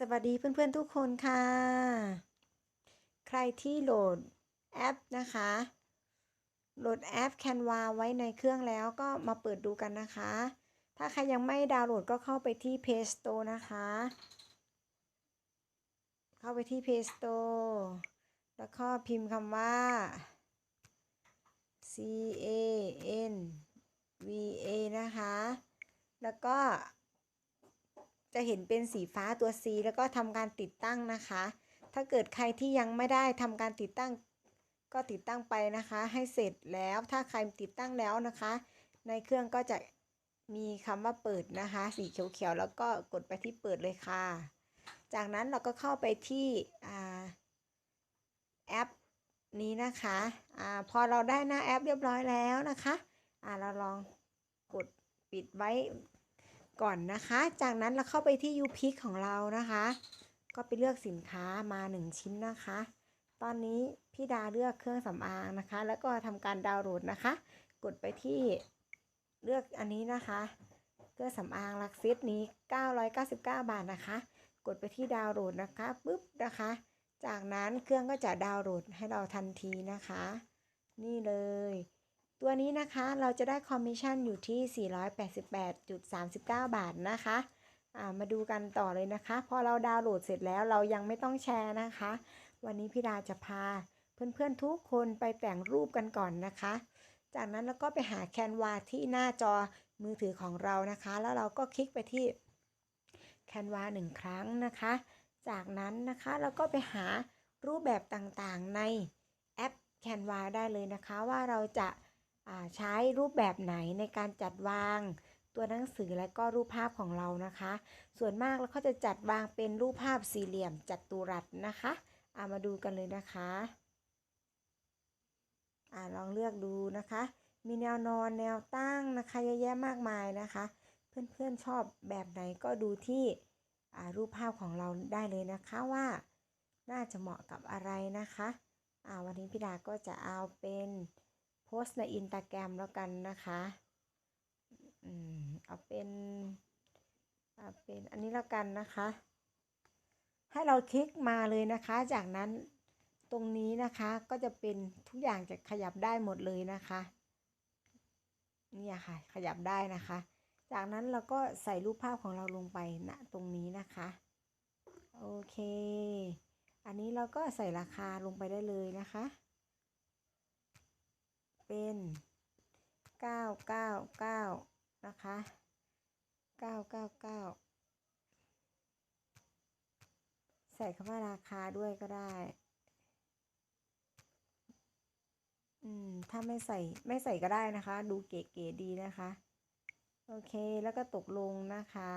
สวัสดีเพื่อนๆทุกคนค่ะ ใครที่โหลดแอปนะคะ โหลดแอป Canva ไว้ในเครื่องแล้วก็มาเปิดดูกันนะคะ ถ้าใครยังไม่ดาวน์โหลดก็เข้าไปที่ Play Store นะคะ เข้าไปที่ Play Store แล้วก็พิมพ์คำว่า C A N V A นะคะ แล้วก็ จะเห็นเป็นสีฟ้าตัว C แล้วก็ทำการติดตั้งนะคะ ถ้าเกิดใครที่ยังไม่ได้ทำการติดตั้ง ก็ติดตั้งไปนะคะ ให้เสร็จแล้ว ถ้าใครติดตั้งแล้วนะคะ ในเครื่องก็จะมีคำว่าเปิดนะคะ สีเขียวๆแล้วก็กดไปที่เปิดเลยค่ะ จากนั้นเราก็เข้าไปที่แอปนี้นะคะอาพอเราได้หน้าแอปเรียบร้อยแล้วนะคะอ่าเราลองกดปิดไว้ ก่อนนะคะ จากนั้นเราเข้าไปที่ u p i c ของเรานะคะ ก็ไปเลือกสินค้ามา 1 ชิ้นนะคะ ตอนนี้พี่ดาเลือกเครื่องสำอางนะคะ แล้วก็ทำการดาวน์โหลดนะคะ กดไปที่เลือกอันนี้นะคะเครื่องสำอางลักซิสนี้ 999 บาทนะคะ กดไปที่ดาวน์โหลดนะคะปุ๊บนะคะ จากนั้นเครื่องก็จะดาวน์โหลดให้เราทันทีนะคะ นี่เลย ตัวนี้นะคะเราจะได้คอมมิชชั่นอยู่ที่ 488.39 บาทนะคะามาดูกันต่อเลยนะคะ พอเราดาวน์โหลดเสร็จแล้วเรายังไม่ต้องแชร์นะคะ วันนี้พี่ดาจะพาเพื่อนๆทุกคนไปแต่งรูปกันก่อนนะคะ จากนั้นเราก็ไปหาแคนวาที่หน้าจอมือถือของเรานะคะ แล้วเราก็คลิกไปที่แคนวาหนึ่งครั้งนะคะ จากนั้นนะคะเราก็ไปหารูปแบบต่างๆในแอป Canva ได้เลยนะคะ ว่าเราจะ ใช้รูปแบบไหนในการจัดวางตัวหนังสือและก็รูปภาพของเรานะคะ ส่วนมากเราก็จะจัดวางเป็นรูปภาพสี่เหลี่ยมจัตุรัสนะคะามาดูกันเลยนะคะอาลองเลือกดูนะคะ มีแนวนอนแนวตั้งนะคะเยอะแยะมากมายนะคะ เพื่อนๆชอบแบบไหนก็ดูที่รูปภาพของเราได้เลยนะคะว่าน่าจะเหมาะกับอะไรนะคะวันนี้พี่ดาก็จะเอาเป็น โพสในอินตาแกรมแล้วกันนะคะอืมเอาเป็นเอาเป็นอันนี้แล้วกันนะคะ ให้เราคลิกมาเลยนะคะ จากนั้นตรงนี้นะคะก็จะเป็นทุกอย่างจะขยับได้หมดเลยนะคะเนี่ค่ะ ขยับได้นะคะ จากนั้นเราก็ใส่รูปภาพของเราลงไปณนะตรงนี้นะคะ โอเค อันนี้เราก็ใส่ราคาลงไปได้เลยนะคะ เป็นเก้าเก้าเก้านะคะเก้าเก้าเก้าใส่คำว่าราคาด้วยก็ได้ อืม ถ้าไม่ใส่ไม่ใส่ก็ได้นะคะ ดูเก๋ๆดีนะคะ โอเคแล้วก็ตกลงนะคะ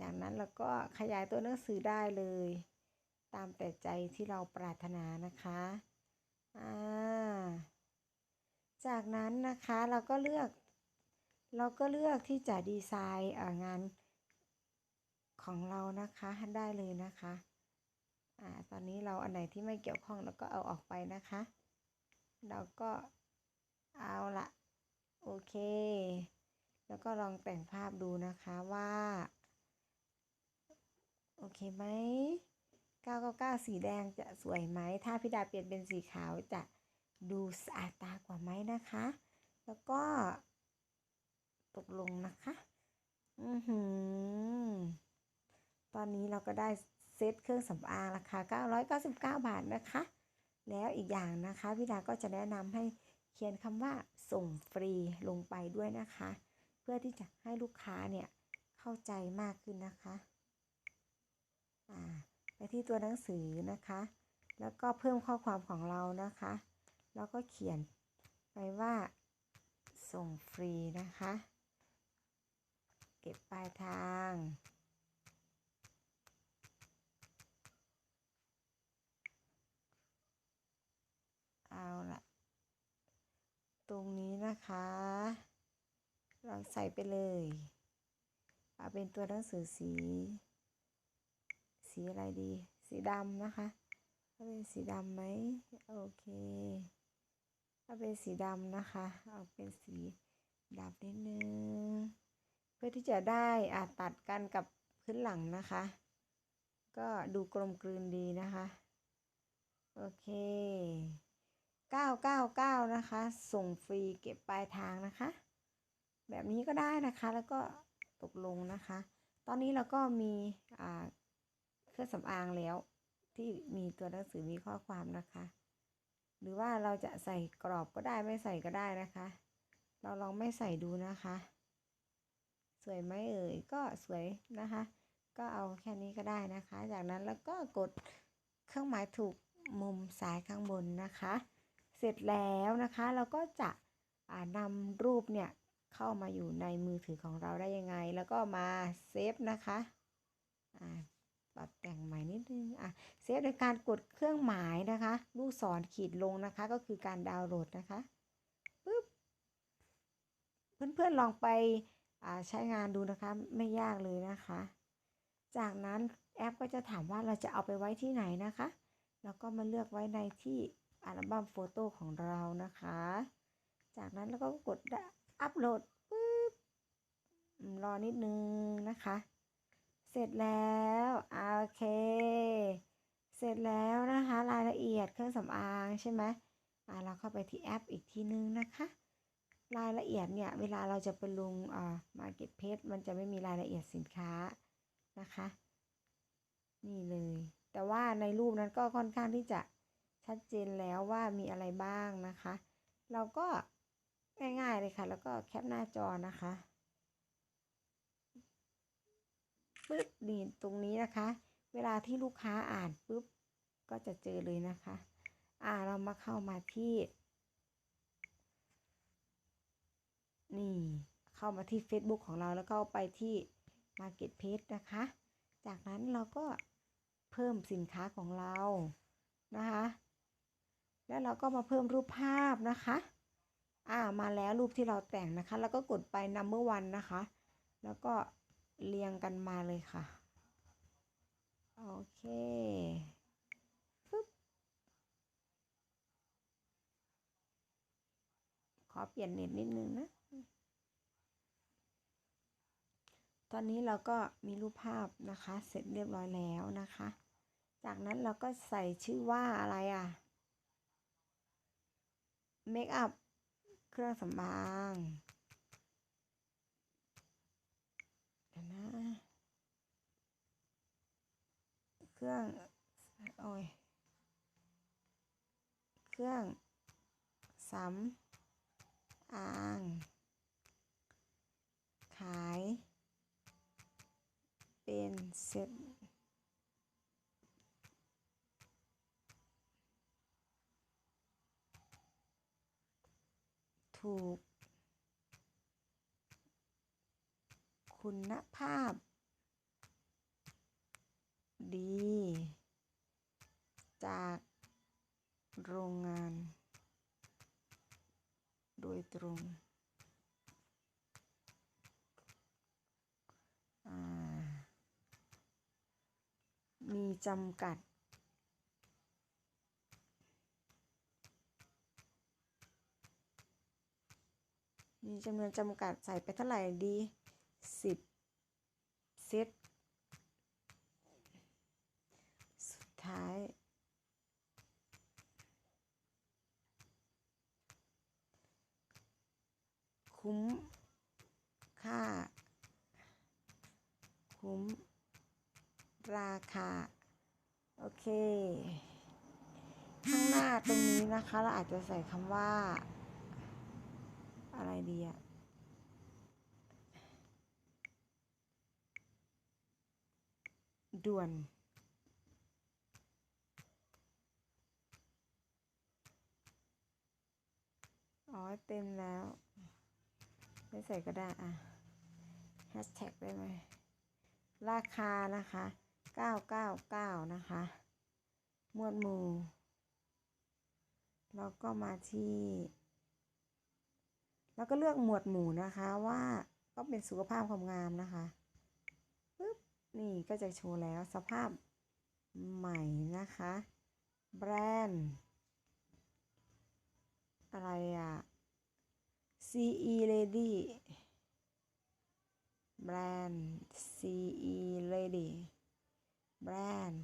จากนั้นเราก็ขยายตัวหนังสือได้เลย ตามแต่ใจที่เราปรารถนานะคะ จากนั้นนะคะเราก็เลือก เราก็เลือกที่จะดีไซน์งานของเรานะคะได้เลยนะคะอ่าตอนนี้เราอันไหนที่ไม่เกี่ยวข้องเราก็เอาออกไปนะคะ เราก็เอาละโอเค แล้วก็ลองแต่งภาพดูนะคะว่า โอเคไหม 999 สีแดงจะสวยไหม ถ้าพี่ดาเปลี่ยนเป็นสีขาวจะดูสะอาดตากว่าไหมนะคะ แล้วก็ ตกลงนะคะ อือหือ ตอนนี้เราก็ได้เซตเครื่องสำอางราคา 999 บาทนะคะ แล้วอีกอย่างนะคะ พี่ดาก็จะแนะนำให้เขียนคำว่าส่งฟรีลงไปด้วยนะคะ เพื่อที่จะให้ลูกค้าเนี่ยเข้าใจมากขึ้นนะคะ อ่า ไปที่ตัวหนังสือนะคะ แล้วก็เพิ่มข้อความของเรานะคะ แล้วก็เขียนไปว่าส่งฟรีนะคะ เก็บปลายทางเอาละตรงนี้นะคะ เราใส่ไปเลย เอาเป็นตัวหนังสือสี สีอะไรดี สีดำนะคะถ้าเป็นสีดำไหมโอเคถ้าเป็นสีดำนะคะ เอาเป็นสีดำนิดนึงเพื่อที่จะได้อาตัดกันกับพื้นหลังนะคะ ก็ดูกลมกลืนดีนะคะ โอเค 999 นะคะ ส่งฟรีเก็บปลายทางนะคะ แบบนี้ก็ได้นะคะแล้วก็ตกลงนะคะ ตอนนี้เราก็มีอ่า รื่องสำอางแล้ว ที่มีตัวหนังสือมีข้อความนะคะ หรือว่าเราจะใส่กรอบก็ได้ไม่ใส่ก็ได้นะคะ เราลองไม่ใส่ดูนะคะ สวยไหมเอ่ยก็สวยนะคะ ก็เอาแค่นี้ก็ได้นะคะ จากนั้นแล้วก็กดเครื่องหมายถูกมุมซ้ายข้างบนนะคะ เสร็จแล้วนะคะเราก็จะอ่านำรูปเนี่ยเข้ามาอยู่ในมือถือของเราได้ยังไง แล้วก็มาเซฟนะคะ ปรับแต่งใหม่นิดนึงอะเซฟโดยการกดเครื่องหมายนะคะ ลูกศรขีดลงนะคะ ก็คือการดาวน์โหลดนะคะปึ๊บเพื่อนๆลองไปอ่าใช้งานดูนะคะ ไม่ยากเลยนะคะ จากนั้นแอปก็จะถามว่าเราจะเอาไปไว้ที่ไหนนะคะ แล้วก็มาเลือกไว้ในที่อัลบั้มโฟโต้ของเรานะคะ จากนั้นเราก็กดอัปโหลดปึ๊บรอนิดนึงนะคะ เสร็จแล้วโอเค เสร็จแล้วนะคะ รายละเอียดเครื่องสำอางใช่ไหมอ่าเราเข้าไปที่แอปอีกทีนึงนะคะ รายละเอียดเนี่ย เวลาเราจะไปลงอ่า Market p a g e มันจะไม่มีรายละเอียดสินค้านะคะ นี่เลย แต่ว่าในรูปนั้นก็ค่อนข้างที่จะชัดเจนแล้วว่ามีอะไรบ้างนะคะ เราก็ง่ายๆเลยค่ะ แล้วก็แคปหน้าจอนะคะ ปึ๊บนี่ตรงนี้นะคะ เวลาที่ลูกค้าอ่านปุ๊บก็จะเจอเลยนะคะ อ่าเรามาเข้ามาที่ นี่เข้ามาที่ Facebook ของเราแล้วก็ไปที่ Market Page นะคะ จากนั้นเราก็เพิ่มสินค้าของเรานะคะ แล้วเราก็มาเพิ่มรูปภาพนะคะ อ่ามาแล้วรูปที่เราแต่งนะคะ แล้วก็กดไป number one นะคะ แล้วก็ เรียงกันมาเลยค่ะ โอเคปึ๊บขอเปลี่ยนเน็ตนิดนึงนะ ตอนนี้เราก็มีรูปภาพนะคะ เสร็จเรียบร้อยแล้วนะคะ จากนั้นเราก็ใส่ชื่อว่าอะไรอะเมคอัพเครื่องสำอาง เดี๋ยวนะ เครื่องโอ้ยเครื่องสำอาง ขาย เป็นเซ็ตถูก คุณภาพ ดี จากโรงงาน โดยตรงมีจำกัด มีจำนวนจำกัดใส่ไปเท่าไหร่ดี สิบเซตสุดท้ายคุ้มค่า คุ้ม ราคา โอเค ข้างหน้าตรงนี้นะคะ เราอาจจะใส่คำว่า อะไรดีอะ ด่วน อ๋อ เต็มแล้ว ไม่ใส่ก็ได้อะแฮชแท็กได้ไหม ราคานะคะ 999 นะคะ หมวดหมู่ แล้วก็มาที่ แล้วก็เลือกหมวดหมู่นะคะว่าก็เป็นสุขภาพความงามนะคะ นี่ก็จะโชว์แล้วสภาพใหม่นะคะ แบรนด์ อะไรอะ CE Lady แบรนด์ CE Lady แบรนด์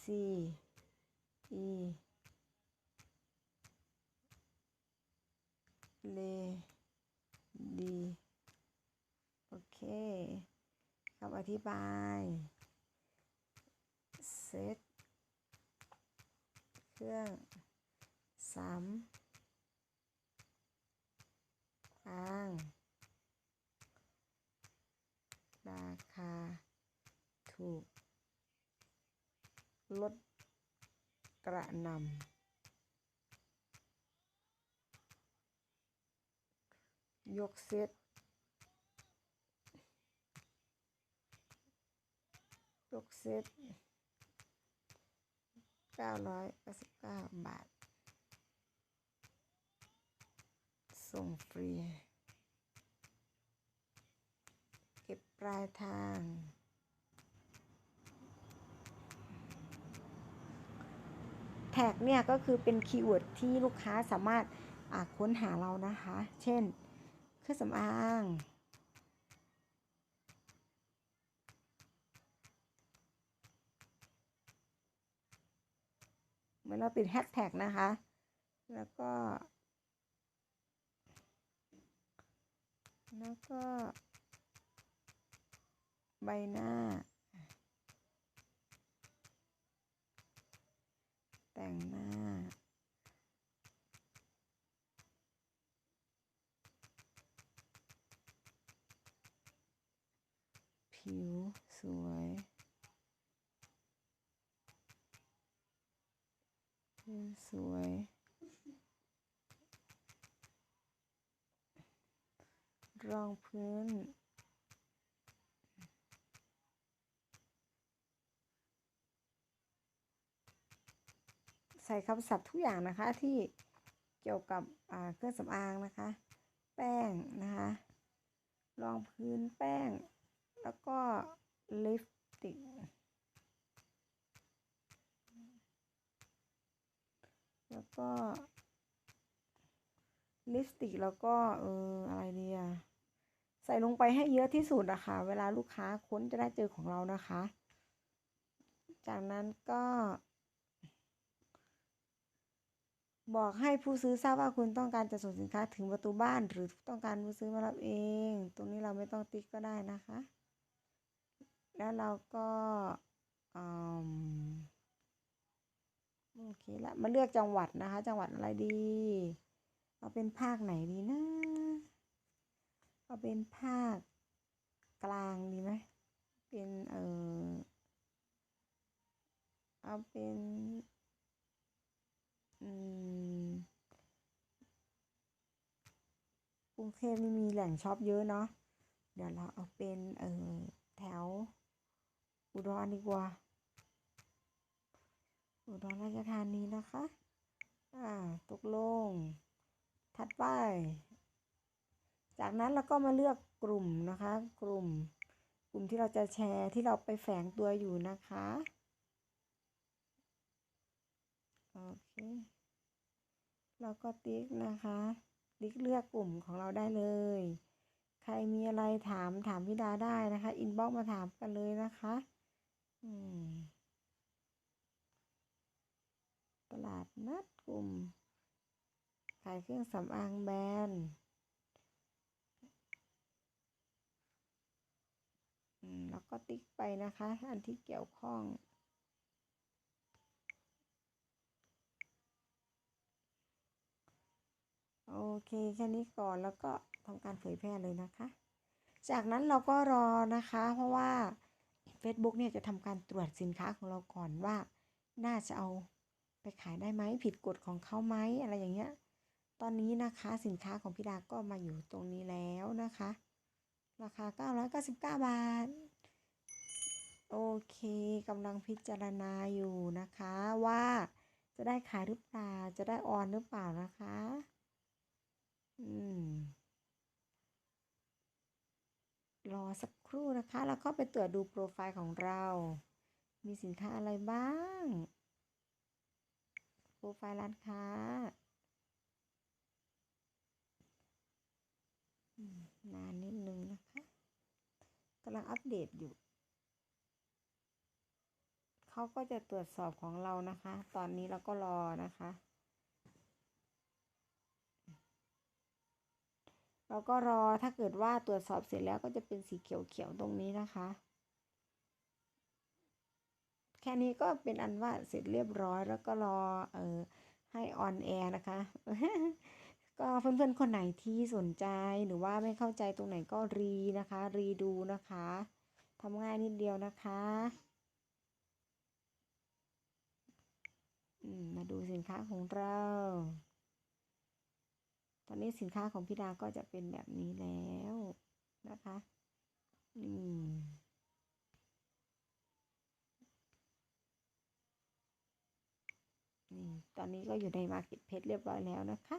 C E Lady เคคำอธิบาย เซต เครื่องสามอ้าง ราคา ถูก ลด กระนำยกเซต ยกเซต999บาท ส่งฟรี เก็บปลายทาง แท็กเนี่ยก็คือเป็นคีย์เวิร์ดที่ลูกค้าสามารถค้นหาเรานะคะ เช่น เครื่องสำอาง มือนเราปิดแฮชแท็กนะคะ แล้วก็ แล้วก็ ใบหน้า แต่งหน้า ผิวสวย ผิว สวย รองพื้น ใส่คำศัพท์ทุกอย่างนะคะที่เกี่ยวกับอ่าเครื่องสำอางนะคะ แป้งนะคะ รองพื้นแป้ง แล้วก็ลิปสติก แล้วก็ลิปสติกแล้วก็เอออะไรดีอะใส่ลงไปให้เยอะที่สุดอะค่ะ เวลาลูกค้าค้นจะได้เจอของเรานะคะ จากนั้นก็ บอกให้ผู้ซื้อทราบว่าคุณต้องการจะส่งสินค้าถึงประตูบ้านหรือต้องการผู้ซื้อมารับเอง ตรงนี้เราไม่ต้องติ๊กก็ได้นะคะ แล้วเราก็อืม โอเคละมาเลือกจังหวัดนะคะ จังหวัดอะไรดี เอาเป็นภาคไหนดีนะ เอาเป็นภาคกลางดีไหมเป็นเออเอาเป็นอืมกรุงเทพนี่มีแหล่งช็อปเยอะเนาะเดี๋ยวเราเอาเป็นเออแถวอุดรดีกว่า อุดรราชธานีนะคะ อ่าตกลง ถัดไป จากนั้นเราก็มาเลือกกลุ่มนะคะ กลุ่ม กลุ่มที่เราจะแชร์ที่เราไปแฝงตัวอยู่นะคะ โอเค เราก็ติ๊กนะคะ ติ๊กเลือกกลุ่มของเราได้เลย ใครมีอะไรถามถามพี่ดาได้นะคะ อินบ็อกมาถามกันเลยนะคะ อืม ตลาดนัดกลุ่ม ขายเครื่องสำอางแบรนด์แล้วก็ติ๊กไปนะคะ อันที่เกี่ยวข้อง โอเคแค่นี้ก่อนแล้วก็ทำการเผยแพร่เลยนะคะ จากนั้นเราก็รอนะคะ เพราะว่า Facebook เนี่ยจะทำการตรวจสินค้าของเราก่อนว่า น่าจะเอา ไปขายได้ไหมผิดกฎของเขาไหมอะไรอย่างเงี้ย ตอนนี้นะคะสินค้าของพี่ดาก็มาอยู่ตรงนี้แล้วนะคะ ราคา 999 บาท โอเคกำลังพิจารณาอยู่นะคะว่าจะได้ขายหรือเปล่า จะได้ออนหรือเปล่านะคะ อืม รอสักครู่นะคะ แล้วก็ไปตรวจดูโปรไฟล์ของเรา มีสินค้าอะไรบ้าง โปรไฟล์ร้านค้าอนานนิดนึงนะคะกำลังอัปเดตอยู่ เขาก็จะตรวจสอบของเรานะคะ ตอนนี้เราก็รอนะคะ เราก็รอถ้าเกิดว่าตรวจสอบเสร็จแล้วก็จะเป็นสีเขียวๆตรงนี้นะคะ แค่นี้ก็เป็นอันว่าเสร็จเรียบร้อยแล้วก็รอเออให้ออนแอร์นะคะ ก็เพื่อนๆ คนไหนที่สนใจหรือว่าไม่เข้าใจตรงไหนก็รีนะคะ รีดูนะคะทำง่ายนิดเดียวนะคะมาดูสินค้าของเรา ตอนนี้สินค้าของพี่ดาก็จะเป็นแบบนี้แล้วนะคะนี่นี่ ตอนนี้ก็อยู่ใน Market p l a c e เรียบร้อยแล้วนะคะ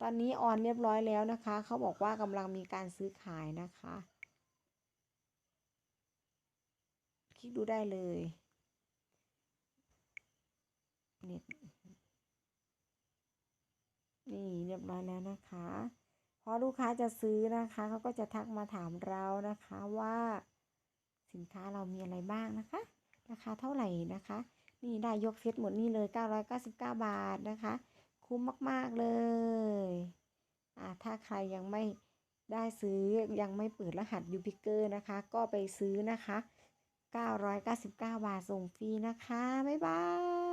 ตอนนี้ออนเรียบร้อยแล้วนะคะ เขาบอกว่ากำลังมีการซื้อขายนะคะ คลิกดูได้เลยเน็ตนี่เรียบร้อยแล้วนะคะพอลูกค้าจะซื้อนะคะเขาก็จะทักมาถามเรานะคะว่า สินค้าเรามีอะไรบ้างนะคะ ราคาเท่าไหร่นะคะ นี่ได้ยกเซตหมดนี่เลย 999 บาทนะคะ คุ้มมากๆเลยอ่าถ้าใครยังไม่ได้ซื้อยังไม่เปิดรหัสยูพิเกอร์นะคะ ก็ไปซื้อนะคะ 999 บาทส่งฟรีนะคะ บ๊ายบาย